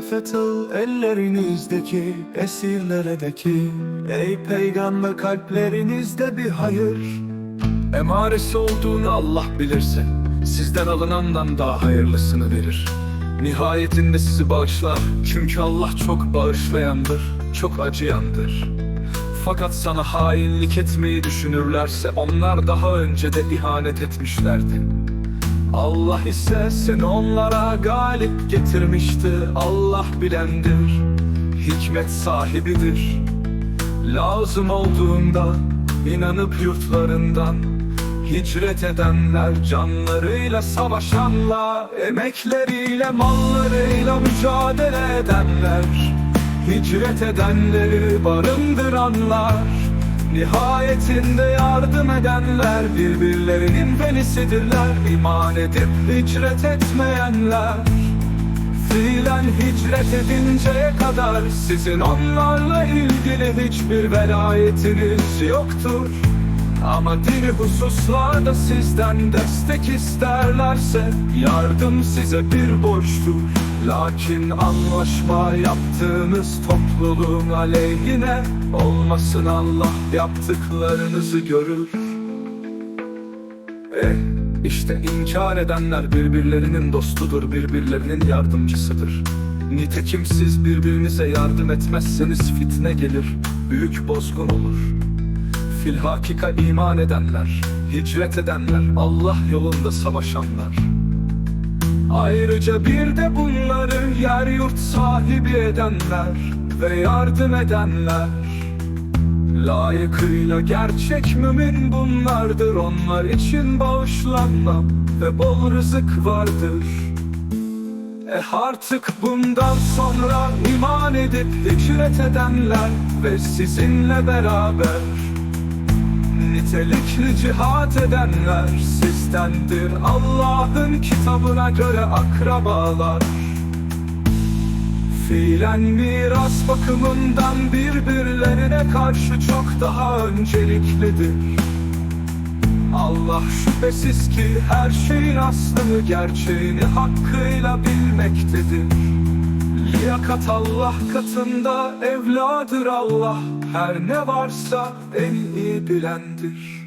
Fetıl ellerinizdeki esirlere de ki. Ey peygamber kalplerinizde bir hayır. Emaresi olduğunu Allah bilirse Sizden alınandan daha hayırlısını verir. Nihayetinde sizi bağışlar Çünkü Allah çok bağışlayandır Çok acıyandır. Fakat sana hainlik etmeyi düşünürlerse Onlar daha önce de ihanet etmişlerdi Allah ise seni onlara galip getirmişti. Allah bilendir Hikmet sahibidir. Lazım olduğunda inanıp yurtlarından Hicret edenler canlarıyla savaşanlar Emekleriyle mallarıyla mücadele edenler Hicret edenleri barındıranlar Nihayetinde yardım edenler Birbirlerinin velisidirler iman edip hicret etmeyenler Fiilen hicret edinceye kadar Sizin onlarla ilgili hiçbir velayetiniz yoktur. Ama dini hususlarda sizden destek isterlerse Yardım size bir borçtur Lakin anlaşma yaptığınız topluluğun aleyhine Olmasın Allah yaptıklarınızı görür Eh, işte inkar edenler birbirlerinin dostudur, birbirlerinin yardımcısıdır. Nitekim siz birbirinize yardım etmezseniz fitne gelir, büyük bozgun olur. Filhakika iman edenler, hicret edenler, Allah yolunda savaşanlar. Ayrıca bir de bunları yer yurt sahibi edenler ve yardım edenler. Layıkıyla gerçek mümin bunlardır Onlar için bağışlanma ve bol rızık vardır Eh artık bundan sonra iman edip hicret edenler Ve sizinle beraber Nitelikli cihat edenler sizdendir Allah'ın kitabına göre akrabalar. Fiilen miras bakımından birbirlerine karşı çok daha önceliklidir. Allah şüphesiz ki her şeyin aslını gerçeğini hakkıyla bilmektedir Liyakat Allah katında evladır Allah. Her ne varsa en iyi bilendir